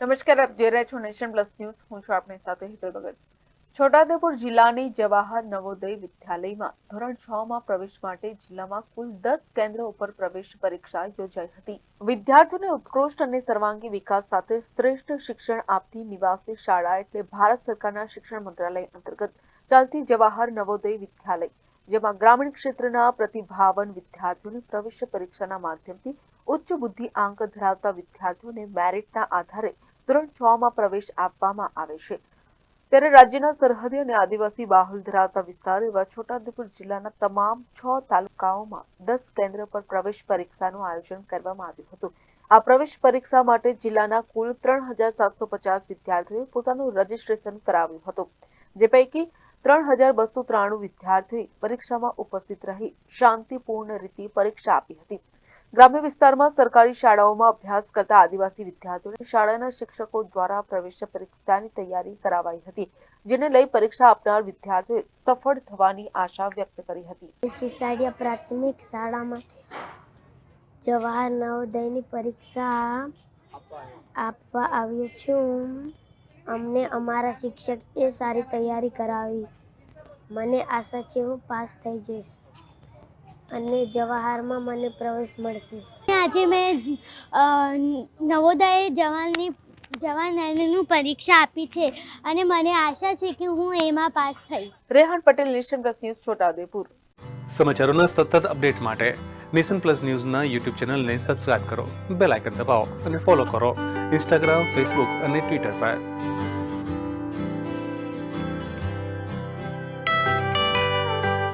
નમસ્કાર, આપ જોઈ રહ્યા છો નેશન પ્લસ ન્યૂઝ. હું છું આપની સાથે હિતલ ભગત. છોટાઉદેપુર જિલ્લાની જવાહર નવોદય વિદ્યાલયમાં ધોરણ છ માં પ્રવેશ માટે જિલ્લામાં કુલ દસ કેન્દ્રો ઉપર પ્રવેશ પરીક્ષા યોજાઈ હતી. વિદ્યાર્થીઓને ઉત્કૃષ્ટ અને સર્વાંગી વિકાસ સાથે શ્રેષ્ઠ શિક્ષણ આપતી નિવાસી શાળા એટલે ભારત સરકારના શિક્ષણ મંત્રાલય અંતર્ગત ચાલતી જવાહર નવોદય વિદ્યાલય, જેમાં ગ્રામીણ ક્ષેત્રના પ્રતિભાવન વિદ્યાર્થીઓને પ્રવેશ પરીક્ષાના માધ્યમથી ઉચ્ચ બુદ્ધિ આંક ધરાવતા વિદ્યાર્થીઓને મેરિટના આધારે ધોરણ છ માં પ્રવેશ આપવામાં આવે છે. ત્યારે રાજ્યના સરહદી અને આદિવાસી બાહુલ ધરાવતા વિસ્તાર એવા છોટાઉદેપુર જિલ્લાના તમામ છ તાલુકાઓમાં દસ કેન્દ્ર પર પ્રવેશ પરીક્ષાનું આયોજન કરવામાં આવ્યું હતું. આ પ્રવેશ પરીક્ષા માટે જિલ્લાના કુલ ત્રણ હજાર સાતસો પચાસ વિદ્યાર્થીઓએ પોતાનું રજીસ્ટ્રેશન કરાવ્યું હતું. જે પૈકી ત્રણ હજાર બસો ત્રાણું વિદ્યાર્થીઓએ પરીક્ષામાં ઉપસ્થિત રહી શાંતિપૂર્ણ રીતે પરીક્ષા આપી હતી. ગ્રામ્ય વિસ્તારમાં સરકારી શાળાઓમાં અભ્યાસ કરતા આદિવાસી વિદ્યાર્થીઓને શાળાના શિક્ષકો દ્વારા પ્રવેશ પરીક્ષાની તૈયારી કરાવાઈ હતી, જેને લઈ પરીક્ષા આપનાર વિદ્યાર્થીઓએ સફળ થવાની આશા વ્યક્ત કરી હતી. ચીસાડિયા પ્રાથમિક શાળામાં જવાહર નવોદયની પરીક્ષા આપવા આવ્યો છું. અમને અમારા શિક્ષક એ સારી તૈયારી કરાવી. મને આશા છે હું પાસ થઈ જઈશ. અને જવાહરમાં મને પ્રવેશ મળશે. આજે મેં અ, જવાની જવાન જવાનની પરીક્ષા આપી છે અને મને આશા છે કે હું એમાં પાસ થઈશ. Rehan Patel nation plus news Chhota Udepur. સમાચારોના સતત અપડેટ માટે નેશન પ્લસ ન્યૂઝના યુટ્યુબ ચેનલને સબસ્ક્રાઇબ કરો બેલ આઇકન દબાવો અને ફોલો કરો ઇન્સ્ટાગ્રામ ફેસબુક અને ટ્વિટર પર.